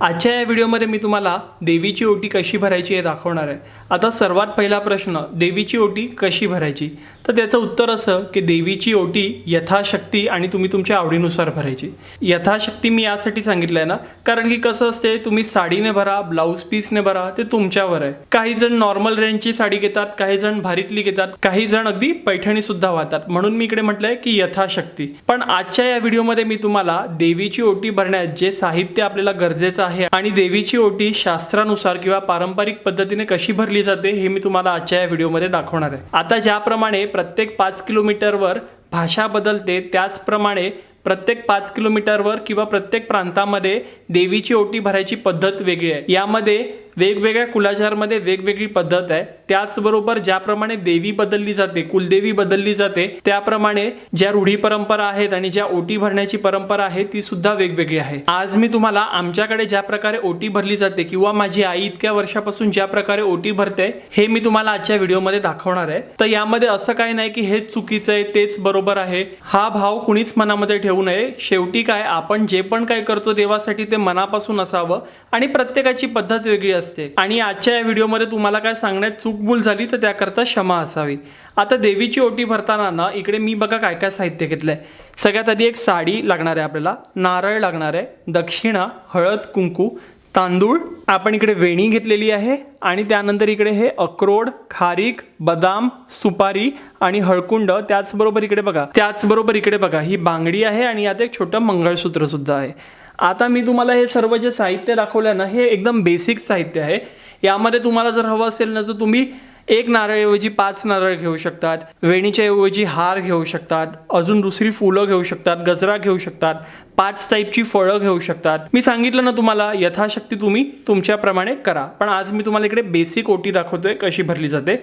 आजच्या या व्हिडिओमध्ये मी तुम्हाला देवीची ओटी कशी भरायची हे दाखवणार आहे. आता सर्वात पहिला प्रश्न देवीची ओटी कशी भरायची? तर त्याचं उत्तर असं की देवीची ओटी यथाशक्ती आणि तुम्ही तुमच्या आवडीनुसार भरायची. यथाशक्ती मी यासाठी सांगितलं आहे ना कारण की कसं असते तुम्ही साडीने भरा ब्लाऊज पीसने भरा ते तुमच्यावर आहे. काही जण नॉर्मल रेंजची साडी घेतात काही जण भारीतली घेतात काही जण अगदी पैठणी सुद्धा वाहतात. म्हणून मी इकडे म्हटलंय की यथाशक्ती. पण आजच्या या व्हिडिओमध्ये मी तुम्हाला देवीची ओटी भरण्यात जे साहित्य आपल्याला गरजेचं आहे. आणि देवीची ओटी शास्त्रानुसार किंवा पारंपरिक पद्धतीने कशी भरली जाते हे मी तुम्हाला आजच्या या व्हिडिओमध्ये दाखवणार आहे. आता ज्याप्रमाणे प्रत्येक पाच किलोमीटरवर भाषा बदलते त्याचप्रमाणे प्रत्येक पाच किलोमीटरवर किंवा प्रत्येक प्रांतामध्ये देवीची ओटी भरायची पद्धत वेगळी आहे. यामध्ये वेगवेगळ्या कुलाचारमध्ये वेगवेगळी पद्धत आहे. त्याचबरोबर ज्याप्रमाणे देवी बदलली जाते कुलदेवी बदलली जाते त्याप्रमाणे ज्या रूढी परंपरा आहेत आणि ज्या ओटी भरण्याची परंपरा आहे ती सुद्धा वेगवेगळी आहे. आज मी तुम्हाला आमच्याकडे ज्या प्रकारे ओटी भरली जाते किंवा माझी आई इतक्या वर्षापासून ज्या प्रकारे ओटी भरते हे मी तुम्हाला आजच्या व्हिडिओमध्ये दाखवणार आहे. तर यामध्ये असं काही नाही की हेच चुकीचं आहे तेच बरोबर आहे. हा भाव कुणीच मनामध्ये ठेवू नये. शेवटी काय आपण जे पण काय करतो देवासाठी ते मनापासून असावं आणि प्रत्येकाची पद्धत वेगळी असते. आणि आजच्या या व्हिडिओमध्ये तुम्हाला काय सांगण्यात चूकभूल झाली तर त्याकरता क्षमा असावी. आता देवीची ओटी भरताना ना इकडे मी बघा काय काय साहित्य घेतलंय. सगळ्यात आधी एक साडी लागणार आहे आपल्याला. नारळ लागणार आहे दक्षिणा हळद कुंकू तांदूळ. आपण इकडे वेणी घेतलेली आहे आणि त्यानंतर इकडे हे अक्रोड खारीक बदाम सुपारी आणि हळकुंड त्याचबरोबर इकडे बघा. त्याचबरोबर इकडे बघा ही बांगडी आहे आणि यात एक छोटं मंगळसूत्र सुद्धा आहे. आता मी तुम्हाला हे सर्व जे साहित्य दाखवलं ना हे एकदम बेसिक साहित्य आहे. यामध्ये तुम्हाला जर हवं असेल ना तर तुम्ही एक नारळऐवजी पाच नारळ घेऊ शकतात वेणीच्या ऐवजी हार घेऊ शकतात अजून दुसरी फुलं घेऊ शकतात गजरा घेऊ शकतात पाच टाईपची फळं घेऊ शकतात. मी सांगितलं ना तुम्हाला यथाशक्ती तुम्ही तुमच्याप्रमाणे करा. पण आज मी तुम्हाला इकडे बेसिक ओटी दाखवतोय कशी भरली जाते.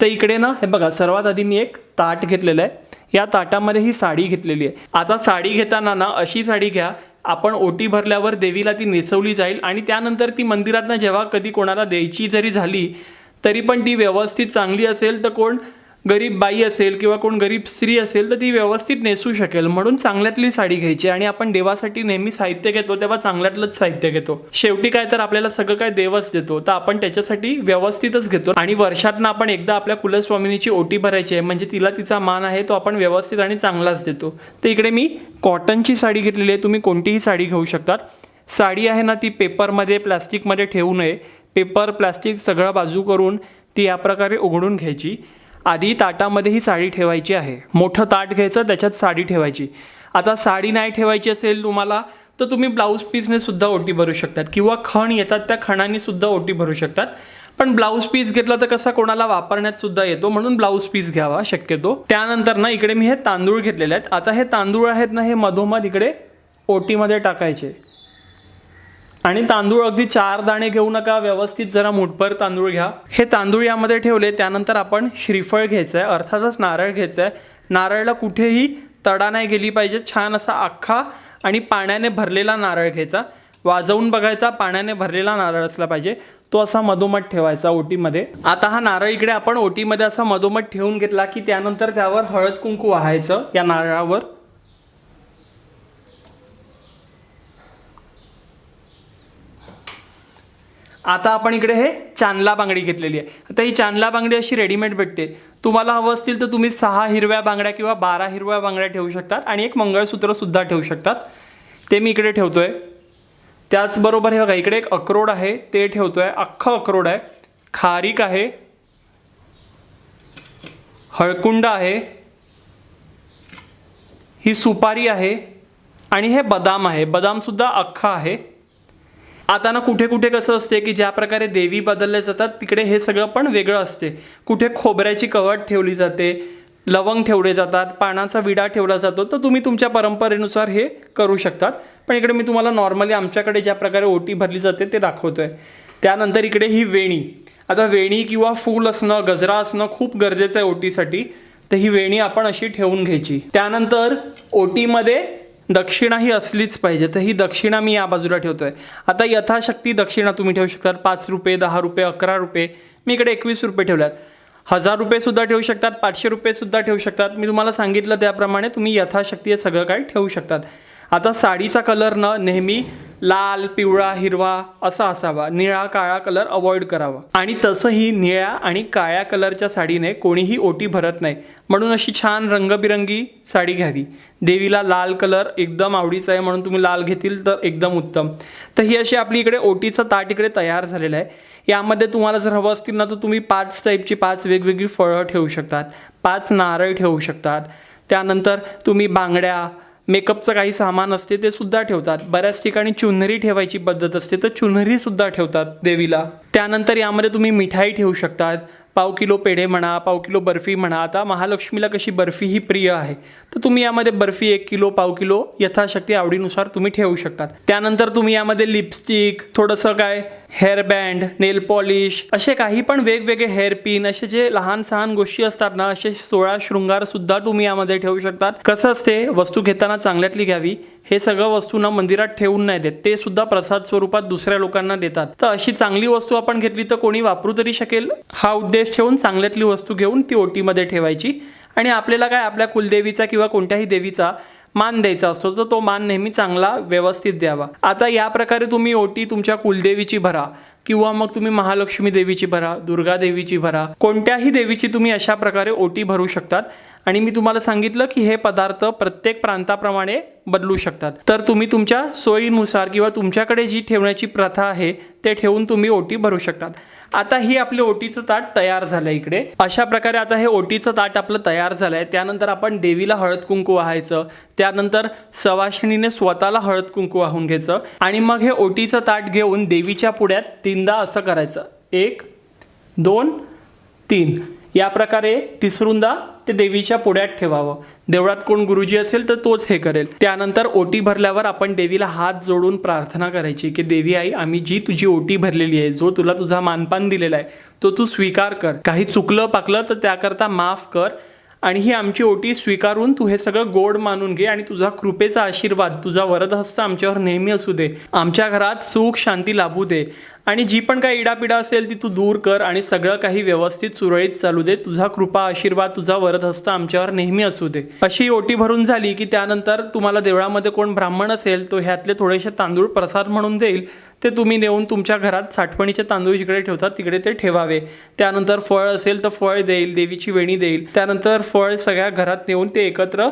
तर इकडे ना हे बघा सर्वात आधी मी एक ताट घेतलेलं आहे. या ताटामध्ये ही साडी घेतलेली आहे. आता साडी घेताना ना अशी साडी घ्या आपण ओटी भरल्यावर देवीला ती नेसवली जाईल आणि त्यानंतर ती मंदिरातनं जेव्हा कधी कोणाला द्यायची जरी झाली तरी पण ती व्यवस्थित चांगली असेल तर कोण गरीब बाई असेल किंवा कोण गरीब स्त्री असेल तर ती व्यवस्थित नेसू शकेल. म्हणून चांगल्यातली साडी घ्यायची आणि आपण देवासाठी नेहमी साहित्य घेतो तेव्हा चांगल्यातलंच साहित्य घेतो. शेवटी काय तर आपल्याला सगळं काय देवच देतो तर आपण त्याच्यासाठी व्यवस्थितच घेतो. आणि वर्षातनं आपण एकदा आपल्या कुलस्वामिनीची ओटी भरायची आहे म्हणजे तिला तिचा मान आहे तो आपण व्यवस्थित आणि चांगलाच देतो. तर इकडे मी कॉटनची साडी घेतलेली आहे तुम्ही कोणतीही साडी घेऊ शकतात. साडी आहे ना ती पेपरमध्ये प्लास्टिकमध्ये ठेवू नये. पेपर प्लास्टिक सगळं बाजू करून ती या प्रकारे उघडून घ्यायची. आधी ताटामध्ये ही साडी ठेवायची आहे. मोठं ताट घ्यायचं त्याच्यात साडी ठेवायची. आता साडी नाही ठेवायची असेल तुम्हाला तर तुम्ही ब्लाऊज पीसने सुद्धा ओटी भरू शकतात किंवा खण येतात त्या खणाने सुद्धा ओटी भरू शकतात. पण ब्लाऊज पीस घेतला तर कसा कोणाला वापरण्यात सुद्धा येतो म्हणून ब्लाऊज पीस घ्यावा शक्यतो. त्यानंतर ना इकडे मी हे तांदूळ घेतलेले आहेत. आता हे तांदूळ आहेत ना हे मधोमध इकडे ओटीमध्ये टाकायचे. आणि तांदूळ अगदी चार दाणे घेऊ नका व्यवस्थित जरा मुठभर तांदूळ घ्या. हे तांदूळ यामध्ये ठेवले त्यानंतर आपण श्रीफळ घ्यायचं आहे अर्थातच नारळ घ्यायचं आहे नारळला कुठेही तडा नाही गेली पाहिजे छान असा अख्खा आणि पाण्याने भरलेला नारळ घ्यायचा. वाजवून बघायचा पाण्याने भरलेला नारळ असला पाहिजे. तो असा मधोमध ठेवायचा ओटीमध्ये. आता हा नारळ इकडे आपण ओटीमध्ये असा मधोमध ठेवून घेतला की त्यानंतर त्यावर हळद कुंकू वाहायचं या नारळावर. आता आपण इकडे हे चांदला बांगडी घेतलेली आहे. आता ही चांदला बांगडी अशी रेडीमेड भेटते. तुम्हाला हवं असतील तर तुम्ही सहा हिरव्या बांगड्या किंवा बारा हिरव्या बांगड्या ठेवू शकतात आणि एक मंगळसूत्रसुद्धा ठेवू शकतात. ते मी इकडे ठेवतो आहे त्याचबरोबर हे बघा इकडे एक अक्रोड आहे ते ठेवतो आहे अख्खं अक्रोड आहे. खारीक आहे. हळकुंड आहे. ही सुपारी आहे. आणि हे बदाम आहे. बदामसुद्धा अख्खा आहे. आता ना कुठे कुठे कसं असते की ज्या प्रकारे देवी बदलल्या जातात तिकडे हे सगळं पण वेगळं असते. कुठे खोबऱ्याची कवट ठेवली जाते लवंग ठेवले जातात पानाचा विडा ठेवला जातो तर तुम्ही तुमच्या परंपरेनुसार हे करू शकतात. पण इकडे मी तुम्हाला नॉर्मली आमच्याकडे ज्या प्रकारे ओटी भरली जाते ते दाखवतोय. त्यानंतर इकडे ही वेणी. आता वेणी किंवा फूल असणं गजरा असणं खूप गरजेचं आहे ओटीसाठी. तर ही वेणी आपण अशी ठेवून घ्यायची. त्यानंतर ओटीमध्ये दक्षिणा ही असलीच पाहिजे. तर ही दक्षिणा मी या बाजूला ठेवतो आहे आता यथाशक्ती दक्षिणा तुम्ही ठेवू शकतात. पाच रुपये दहा रुपये अकरा रुपये. मी इकडे एकवीस रुपये ठेवल्यात. हजार रुपयेसुद्धा ठेवू शकतात. पाचशे रुपयेसुद्धा ठेवू शकतात. मी तुम्हाला सांगितलं त्याप्रमाणे तुम्ही यथाशक्ती हे सगळं काही ठेवू शकतात. आता साडीचा कलर न नेहमी लाल पिवळा हिरवा असा असावा. निळा काळा कलर अवॉइड करावा. आणि तसंही निळ्या आणि काळ्या कलरच्या साडीने कोणीही ओटी भरत नाही. म्हणून अशी छान रंगबिरंगी साडी घ्यावी. देवीला लाल कलर एकदम आवडीचा आहे म्हणून तुम्ही लाल घेतील तर एकदम उत्तम. तर ही अशी आपली इकडे ओटीचं ताट इकडे तयार झालेलं आहे. यामध्ये तुम्हाला जर हवं असतील ना तर तुम्ही पाच टाईपची पाच वेगवेगळी फळं ठेवू शकतात. पाच नारळ ठेवू शकतात. त्यानंतर तुम्ही बांगड्या मेकअपचं काही सामान असते ते सुद्धा ठेवतात. बऱ्याच ठिकाणी चुनरी ठेवायची पद्धत असते तर चुनरी सुद्धा ठेवतात देवीला. त्यानंतर यामध्ये तुम्ही मिठाई ठेवू शकतात पाव किलो पेढे म्हणा पाव किलो बर्फी म्हणा आता महालक्ष्मीला कशी बर्फी ही प्रिय आहे तर तुम्ही यामध्ये बर्फी एक किलो पाव किलो यथाशक्ती आवडीनुसार तुम्ही ठेवू शकतात. त्यानंतर तुम्ही यामध्ये लिपस्टिक थोडंसं काय हेअर बँड नेल पॉलिश असे काही पण वेगवेगळे हेअर पिन असे जे लहान सहान गोष्टी असतात ना असे सोळा शृंगार सुद्धा तुम्ही यामध्ये ठेवू शकतात. कसं असते वस्तू घेताना चांगल्यातली घ्यावी हे सगळं वस्तूंना मंदिरात ठेवून नाही देत. ते सुद्धा प्रसाद स्वरूपात दुसऱ्या लोकांना देतात. तर अशी चांगली वस्तू आपण घेतली तर कोणी वापरू तरी शकेल? हा उद्देश ठेवून चांगल्यातली वस्तू घेऊन ती ओटीमध्ये ठेवायची. आणि आपल्याला काय? आपल्या कुलदेवीचा किंवा कोणत्याही देवीचा मान द्यायचा असतो. तर तो मान नेहमी चांगला व्यवस्थित द्यावा. आता या प्रकारे तुम्ही ओटी तुमच्या कुलदेवीची भरा किंवा मग तुम्ही महालक्ष्मी देवीची भरा दुर्गा देवीची भरा. कोणत्याही देवीची तुम्ही अशा प्रकारे ओटी भरू शकतात. आणि मी तुम्हाला सांगितलं की हे पदार्थ प्रत्येक प्रांताप्रमाणे बदलू शकतात. तर तुम्ही तुमच्या सोयीनुसार किंवा तुमच्याकडे जी ठेवण्याची प्रथा आहे ते ठेवून तुम्ही ओटी भरू शकतात. आता ही आपले ओटीचं ताट तयार झालं इकडे. अशा प्रकारे आता हे ओटीचं ताट आपलं तयार झालं आहे त्यानंतर आपण देवीला हळद कुंकू वाहायचं. त्यानंतर सवाशिणीने स्वतःला हळद कुंकू वाहून घ्यायचं. आणि मग हे ओटीचं ताट घेऊन देवीच्या पुढ्यात तीनदा असं करायचं. एक दोन तीन. या प्रकारे तिसरूंदा ते देवीच्या पुढ्यात ठेवावं. देवळात कोण गुरुजी असेल तर तोच हे करेल. त्यानंतर ओटी भरल्यावर आपण देवीला हात जोडून प्रार्थना करायची की देवी आई आम्ही जी तुझी ओटी भरलेली आहे जो तुला तुझा मानपान दिलेला आहे तो तू स्वीकार कर. काही चुकलं पाकलं तर त्याकरता माफ कर. आणि ही आमची ओटी स्वीकारून तू हे सगळं गोड मानून घे आणि तुझा कृपेचा आशीर्वाद तुझा वरदहस्त आमच्यावर नेहमी असू दे. आमच्या घरात सुख शांती लाभू दे. आणि जी पण काही इडापिडा असेल ती तू दूर कर आणि सगळं काही व्यवस्थित सुरळीत चालू दे. तुझा कृपा आशीर्वाद तुझा वरदहस्त आमच्यावर नेहमी असू दे. अशी ओटी भरून झाली की त्यानंतर तुम्हाला देवळामध्ये कोण ब्राह्मण असेल तो ह्यातले थोडेसे तांदूळ प्रसाद म्हणून देईल. ते तुम्ही नेऊन तुमच्या घरात साठवणीचे तांदूळ जिकडे ठेवतात तिकडे ते ठेवावे. त्यानंतर फळ असेल तर फळ देईल देवीची वेणी देईल. त्यानंतर फळ सगळ्या घरात नेऊन ते एकत्र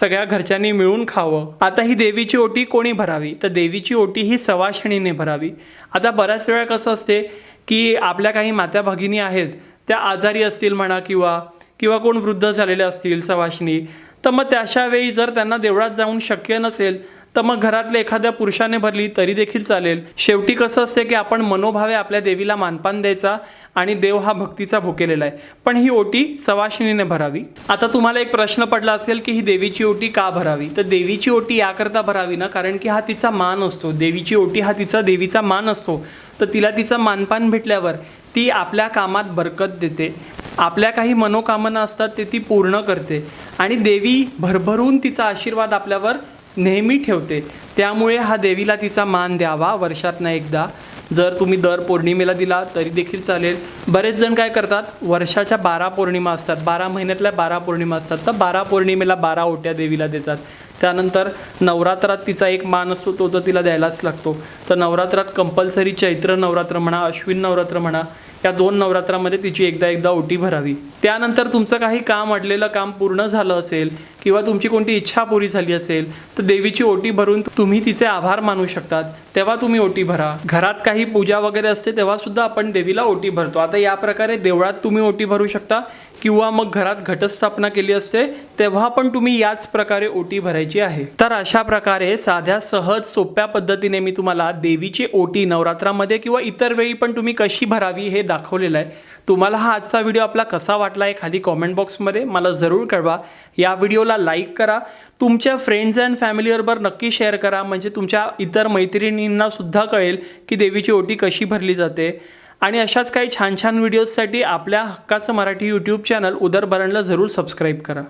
सगळ्या घरच्यांनी मिळून खावं. आता ही देवीची ओटी कोणी भरावी? तर देवीची ओटी ही सवाशिणीने भरावी. आता बऱ्याच वेळा कसं असते की आपल्या काही मात्या भगिनी आहेत त्या आजारी असतील म्हणा किंवा किंवा कोण वृद्ध झालेले असतील सवाशिनी तर मग त्याशा वेळी जर त्यांना देवळात जाऊन शक्य नसेल तर मग घरातल्या एखाद्या पुरुषाने भरली तरी देखील चालेल. शेवटी कसं असते की आपण मनोभावे आपल्या देवीला मानपान द्यायचा आणि देव हा भक्तीचा भुकेलेला आहे. पण ही ओटी सवाशिनीने भरावी. आता तुम्हाला एक प्रश्न पडला असेल की ही देवीची ओटी का भरावी? तर देवीची ओटी याकरता भरावी ना कारण की हा तिचा मान असतो. देवीची ओटी हा तिचा देवीचा मान असतो. तर तिला तिचं मानपान भेटल्यावर ती आपल्या कामात बरकत देते. आपल्या काही मनोकामना असतात ते ती पूर्ण करते. आणि देवी भरभरून तिचा आशीर्वाद आपल्यावर नेहमी ठेवते. त्यामुळे हा देवीला तिचा मान द्यावा वर्षातनं एकदा. जर तुम्ही दर पौर्णिमेला दिला तरी देखील चालेल. बरेच जण काय करतात? वर्षाच्या बारा पौर्णिमा असतात. बारा महिन्यातल्या बारा पौर्णिमा असतात. तर बारा पौर्णिमेला बारा ओट्या देवीला देतात. त्यानंतर नवरात्रात तिचा एक मान असतो तो तर तिला द्यायलाच लागतो. तर नवरात्रात कंपल्सरी चैत्र नवरात्र म्हणा अश्विन नवरात्र म्हणा या दोन नवरात्रामध्ये तिची एकदा एकदा ओटी भरावी. त्यानंतर तुमचं काही काम अडलेलं काम पूर्ण झालं असेल किंवा तुमची कोणती इच्छा पुरी झाली असेल तर देवीची ओटी भरून तुम्ही तिचे आभार मानू शकतात. तेव्हा तुम्ही ओटी भरा. घरात काही पूजा वगैरे असते तेव्हा सुद्धा आपण देवीला ओटी भरतो. आता या प्रकारे देवळात तुम्ही ओटी भरू शकता किंवा मग घरात घटस्थापना केली असते तेव्हा पण तुम्ही याच प्रकारे ओटी भरायची आहे. तर अशा प्रकारे साध्या सहज सोप्या पद्धतीने मी तुम्हाला देवीची ओटी नवरात्रामध्ये किंवा इतर वेळी पण तुम्ही कशी भरावी हे दाखवलेला आहे. तुम्हाला हा आजचा व्हिडिओ आपला कसा वाटला आहे खाली कॉमेंट बॉक्समध्ये मला जरूर कळवा. या व्हिडिओला लाईक करा. तुमच्या फ्रेंड्स अँड फॅमिलीबरोबर नक्की शेअर करा. म्हणजे तुमच्या इतर मैत्रिणींनासुद्धा कळेल की देवीची ओटी कशी भरली जाते. आणि अशाच काही छान छान व्हिडिओजसाठी आपल्या हक्काचं मराठी यूट्यूब चॅनल उदरभरणला जरूर सबस्क्राईब करा.